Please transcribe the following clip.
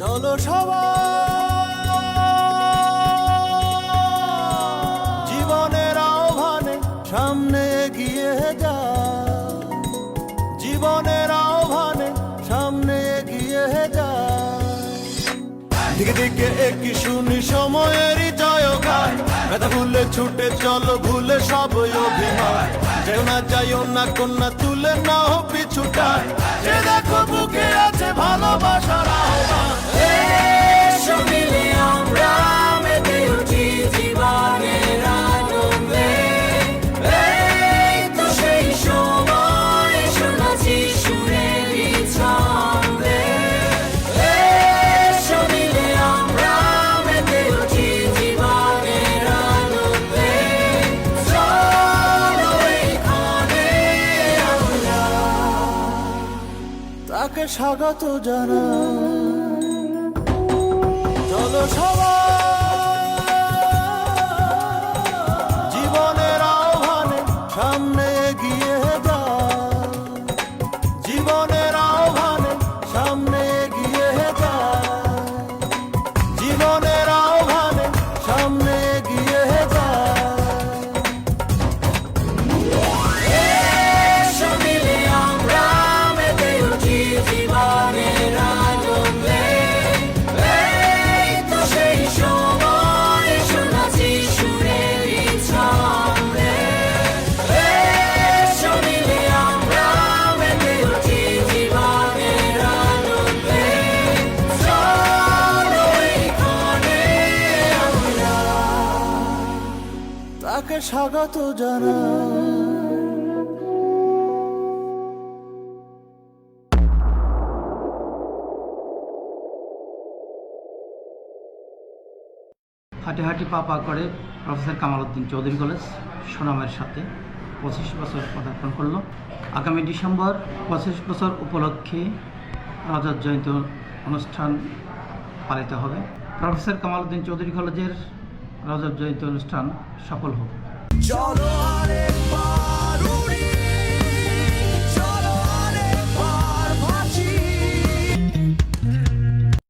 চলো সবাই। জীবনের আহ্বানে সামনে এগিয়ে যা। জীবনের আহ্বানে সামনে এগিয়ে যা। দিকে দিকে একই শুনি সময়েরই জয়গান ব্যথা ভুলে ছুটে চলো, ভুলে সব অভিমান যেও না, যাইও না, কন্যা তুলে না হো তাকে স্বাগত জানা চলো সবাই তাকে স্বাগত জানা হাঁটি হাঁটি পা পা করে প্রফেসর কামাল উদ্দিন চৌধুরী কলেজ, সুনামের সাথে পঁচিশ বছর পদার্পণ করল। আগামী ডিসেম্বর পঁচিশ বছর উপলক্ষে রজত জয়ন্তী অনুষ্ঠান পালিত হবে। প্রফেসর কামাল উদ্দিন চৌধুরী কলেজের রজত জয়ন্তী অনুষ্ঠান সফল হোক।